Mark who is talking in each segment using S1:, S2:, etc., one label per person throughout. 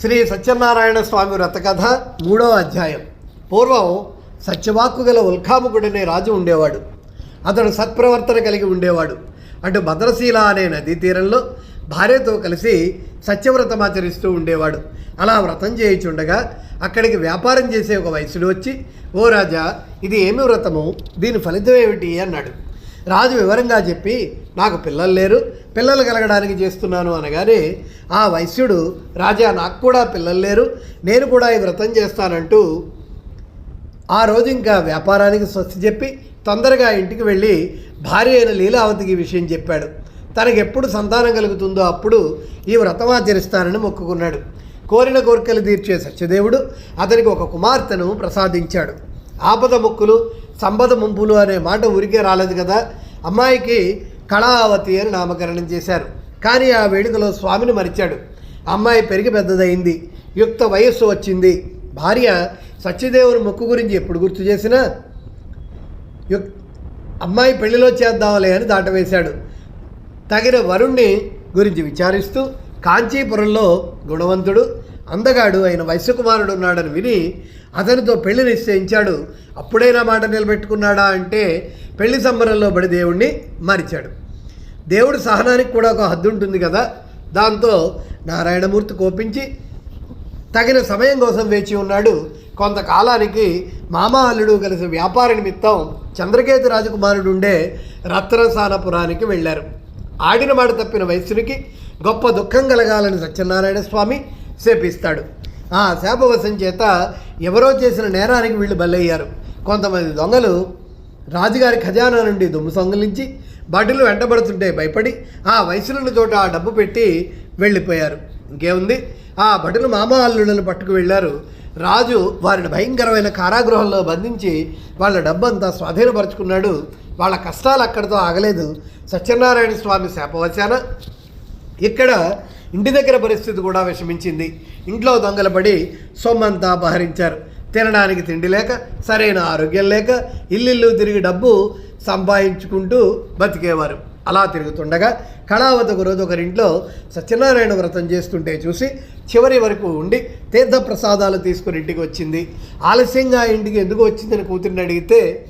S1: శ్రీ సత్యనారాయణ స్వామి వ్రతకథ మూడవ అధ్యాయం. పూర్వం సత్యవాక్కు గల ఉల్కాముకుడనే రాజు ఉండేవాడు. అతడు సత్ప్రవర్తన కలిగి ఉండేవాడు. అటు భద్రశీల అనే నదీ తీరంలో భార్యతో కలిసి సత్యవ్రతం ఆచరిస్తూ ఉండేవాడు. అలా వ్రతం చేయుచుండగా అక్కడికి వ్యాపారం చేసే ఒక వయసులో వచ్చి ఓ రాజా ఇది ఏమి వ్రతము? దీని ఫలితం ఏమిటి? అన్నాడు. రాజు వివరంగా చెప్పి నాకు పిల్లలు లేరు పిల్లలు కలగడానికి చేస్తున్నాను అనగానే ఆ వైశ్యుడు రాజా నాకు కూడా పిల్లలు లేరు నేను కూడా ఈ వ్రతం చేస్తానంటూ ఆ రోజు ఇంకా వ్యాపారానికి స్వస్తి చెప్పి తొందరగా ఇంటికి వెళ్ళి భార్య అయిన లీలావతికి ఈ విషయం చెప్పాడు. తనకెప్పుడు సంతానం కలుగుతుందో అప్పుడు ఈ వ్రతం ఆచరిస్తానని మొక్కుకున్నాడు. కోరిన కోరికలు తీర్చే సత్యదేవుడు అతనికి ఒక కుమార్తెను ప్రసాదించాడు. ఆపద మొక్కులు సంపద ముంపులు అనే మాట ఊరికే రాలేదు కదా అమ్మాయికి కళావతి అని నామకరణం చేశారు. కానీ ఆ వేడుకలో స్వామిని మరిచాడు. అమ్మాయి పెరిగి పెద్దదైంది. యుక్త వయస్సు వచ్చింది. భార్య సత్యదేవుని ముక్కు గురించి ఎప్పుడు గుర్తు చేసినా యుక్ అమ్మాయి పెళ్ళిలో చేద్దాంలే అని దాటవేశాడు. తగిన వరుణ్ణి గురించి విచారిస్తూ కాంచీపురంలో గుణవంతుడు అందగాడు అయిన వైశ్యకుమారుడు ఉన్నాడని విని అతనితో పెళ్ళి నిశ్చయించాడు. అప్పుడైనా మాట నిలబెట్టుకున్నాడా అంటే పెళ్ళి సంబరంలో పడి దేవుణ్ణి మరిచాడు. దేవుడి సహనానికి కూడా ఒక హద్దు ఉంటుంది కదా. దాంతో నారాయణమూర్తి కోపించి తగిన సమయం కోసం వేచి ఉన్నాడు. కొంతకాలానికి మామ అల్లుడు కలిసి వ్యాపార నిమిత్తం చంద్రకేతు రాజకుమారుడు ఉండే రత్నసానపురానికి వెళ్ళారు. ఆడిన మాట తప్పిన వయస్సునికి గొప్ప దుఃఖం కలగాలని సత్యనారాయణ స్వామి శేపిస్తాడు. ఆ శాపవశం చేత ఎవరో చేసిన నేరానికి వీళ్ళు బలయ్యారు. కొంతమంది దొంగలు రాజుగారి ఖజానా నుండి దుమ్ము సొంగలించి బడులు వెంటబడుతుంటే భయపడి ఆ వయసులను చోట ఆ డబ్బు పెట్టి వెళ్ళిపోయారు. ఇంకేముంది? ఆ భటులు మామ అల్లుళ్ళను పట్టుకు వెళ్ళారు. రాజు వారిని భయంకరమైన కారాగృహంలో బంధించి వాళ్ళ డబ్బంతా స్వాధీనపరుచుకున్నాడు. వాళ్ళ కష్టాలు అక్కడితో ఆగలేదు. సత్యనారాయణ స్వామి శాపవశాన ఇక్కడ ఇంటి దగ్గర పరిస్థితి కూడా విషమించింది. ఇంట్లో దొంగలపడి సొమ్మంతా అపహరించారు. తినడానికి తిండి లేక సరైన ఆరోగ్యం లేక ఇల్లు తిరిగి డబ్బు సంపాదించుకుంటూ బతికేవారు. అలా తిరుగుతుండగా కళావతి ఒక రోజు ఒకరింట్లో సత్యనారాయణ వ్రతం చేస్తుంటే చూసి చివరి వరకు ఉండి తీర్థప్రసాదాలు తీసుకుని ఇంటికి వచ్చింది. ఆలస్యంగా ఇంటికి ఎందుకు వచ్చిందని కూతురిని అడిగితే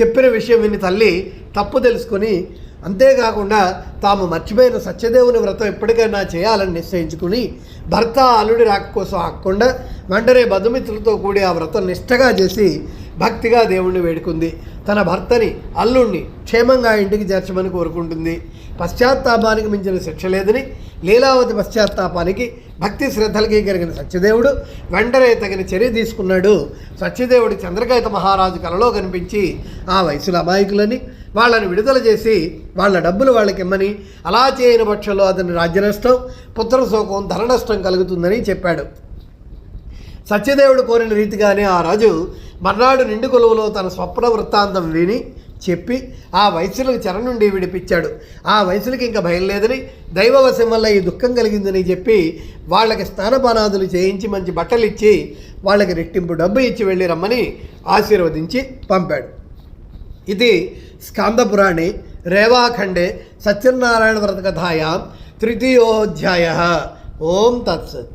S1: చెప్పిన విషయం విని తల్లి తప్పు తెలుసుకొని అంతేకాకుండా తాము మర్చిపోయిన సత్యదేవుని వ్రతం ఎప్పటికైనా చేయాలని నిశ్చయించుకుని భర్త అల్లుడి రాక కోసం ఆకుండా వెంటనే బంధుమిత్రులతో కూడి ఆ వ్రతం నిష్టగా చేసి భక్తిగా దేవుణ్ణి వేడుకుంది. తన భర్తని అల్లుణ్ణి క్షేమంగా ఇంటికి చేర్చమని కోరుకుంటుంది. పశ్చాత్తాపానికి మించిన శిక్ష లేదని లీలావతి పశ్చాత్తాపానికి భక్తి శ్రద్ధలకి కలిగిన సత్యదేవుడు వెంటనే తగిన చర్య తీసుకున్నాడు. సత్యదేవుడు చంద్రకాయత మహారాజు కలలో కనిపించి ఆ వయసుల అమాయకులని వాళ్ళని విడుదల చేసి వాళ్ళ డబ్బులు వాళ్ళకి ఇమ్మని అలా చేయని పక్షంలో అతని రాజ్య నష్టం పుత్ర శోకం ధన నష్టం కలుగుతుందని చెప్పాడు. సత్యదేవుడు కోరిన రీతిగానే ఆ రాజు మర్నాడు నిండు కొలువులో తన స్వప్న వృత్తాంతం విని చెప్పి ఆ వయసులకు చెర నుండి విడిపించాడు. ఆ వయసులకి ఇంకా భయం లేదని దైవవశం వల్ల ఈ దుఃఖం కలిగిందని చెప్పి వాళ్ళకి స్నానపానాదులు చేయించి మంచి బట్టలు ఇచ్చి వాళ్ళకి రెట్టింపు డబ్బు ఇచ్చి వెళ్ళి రమ్మని ఆశీర్వదించి పంపాడు. ఇది స్కాందపురాణి రేవాఖండే సత్యనారాయణ వ్రతకథాయాం తృతీయోధ్యాయ. ఓం తత్సత్.